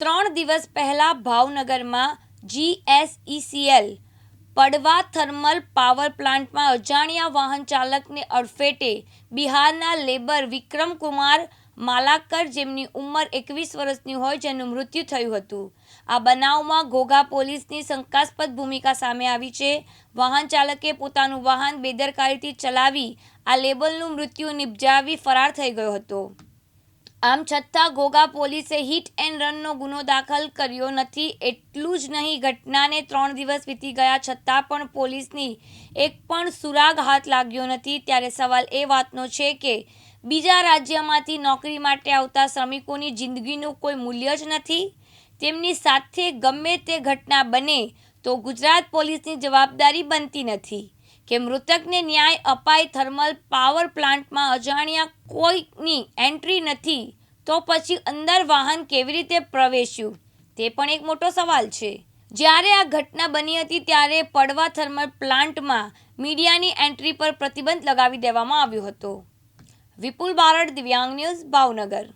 ત્રણ દિવસ પહેલાં ભાવનગરમાં જીએસઈસીએલ પડવા થર્મલ પાવર પ્લાન્ટમાં અજાણ્યા વાહન ચાલકને અડફેટે બિહારના લેબર વિક્રમકુમાર માલાકર જેમની ઉંમર એકવીસ વર્ષની હોય જેનું મૃત્યુ થયું હતું. આ બનાવમાં ઘોઘા પોલીસની શંકાસ્પદ ભૂમિકા સામે આવી છે. વાહન ચાલકે પોતાનું વાહન બેદરકારીથી ચલાવી આ લેબલનું મૃત્યુ નિપજાવી ફરાર થઈ ગયો હતો. આમ છતાં ઘોઘા પોલીસે હિટ એન્ડ રનનો ગુનો દાખલ કર્યો નથી. એટલું જ નહીં, ઘટનાને ત્રણ દિવસ વીતી ગયા છતાં પણ પોલીસની એક પણ સુરાગ હાથ લાગ્યો નથી. ત્યારે સવાલ એ વાતનો છે કે, બીજા રાજ્યમાંથી નોકરી માટે આવતા શ્રમિકોની જિંદગીનું કોઈ મૂલ્ય જ નથી? તેમની સાથે ગમે તે ઘટના બને તો ગુજરાત પોલીસની જવાબદારી બનતી નથી. કે મૃતકને ન્યાય અપાય થર્મલ પાવર પ્લાન્ટમાં અજાણ્યા કોઈની એન્ટ્રી નથી, તો પછી અંદર વાહન કેવી રીતે પ્રવેશ્યું? તે પણ એક મોટો સવાલ છે. જ્યારે આ ઘટના બની હતી, ત્યારે પડવા થર્મલ પ્લાન્ટમાં મીડિયાની એન્ટ્રી પર પ્રતિબંધ લગાવી દેવામાં આવ્યો હતો. વિપુલ બારડ, દિવ્યાંગ ન્યૂઝ, ભાવનગર.